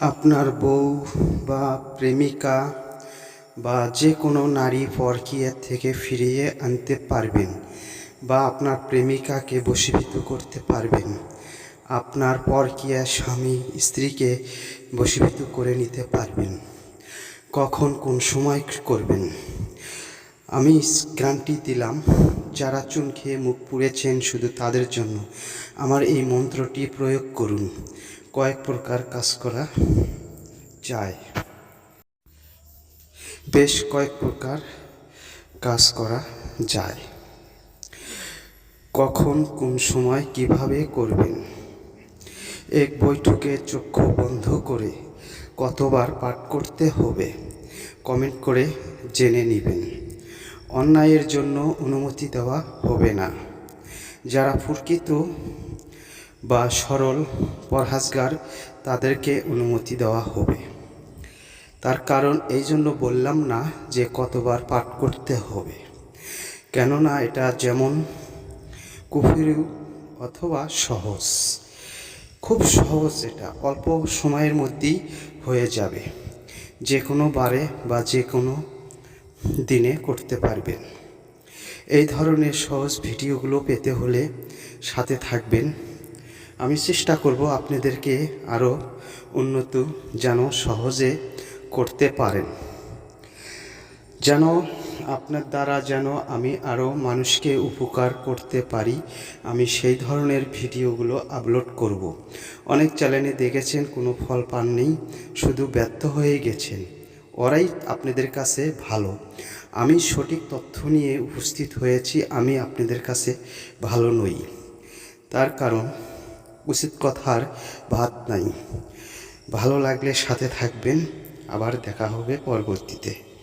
আপনার বউ বা প্রেমিকা বা যে কোনো নারী পরকীয়ার থেকে ফিরিয়ে আনতে পারবেন বা আপনার প্রেমিকাকে বশীভূত করতে পারবেন। আপনার পরকীয়া স্বামী স্ত্রীকে বশীভূত করে নিতে পারবেন। কখন কোন সময় করবেন? আমি গ্রান্টি দিলাম, যারা চুন খেয়ে মুখ পুড়েছেন শুধু তাদের জন্য। আমার এই মন্ত্রটি প্রয়োগ করুন। কয়েক প্রকার কাজ করা যায়। বেশ কয়েক প্রকার কাজ করা যায়। কখন, কোন সময়, কীভাবে করবেন? এক বৈঠকে চক্ষু বন্ধ করে কতবার পাঠ করতে হবে? কমেন্ট করে জেনে নেবেন। অন্যায়ের জন্য অনুমতি দেওয়া হবে না। যারা প্রকৃত বা সরল পরহাজগার তাদেরকে অনুমতি দেওয়া হবে। তার কারণ এই জন্য বললাম না যে কতবার পাঠ করতে হবে। কেননা এটা যেমন কুফিরু অথবা সহজ। খুব সহজ এটা, অল্প সময়ের মধ্যেই হয়ে যাবে। যে কোনো বারে বা যে কোনো দিনে করতে পারবেন। এই ধরনের সহজ ভিডিওগুলো পেতে হলে সাথে থাকবেন। আমি চেষ্টা করব আপনাদেরকে আরও উন্নত যেন সহজে করতে পারেন। যেন আপনার দ্বারা যেন আমি আরও মানুষকে উপকার করতে পারি, আমি সেই ধরনের ভিডিওগুলো আপলোড করব। অনেক চ্যানেলে দেখেছেন, কোনো ফল পাননি, শুধু ব্যর্থ হয়ে গেছেন। ওরাই আপনাদের কাছে ভালো। আমি সঠিক তথ্য নিয়ে উপস্থিত হয়েছি, আমি আপনাদের কাছে ভালো নই। তার কারণ উচিত কথার ভাত নাই। ভালো লাগলে সাথে থাকবেন। আবার দেখা হবে পরবর্তীতে।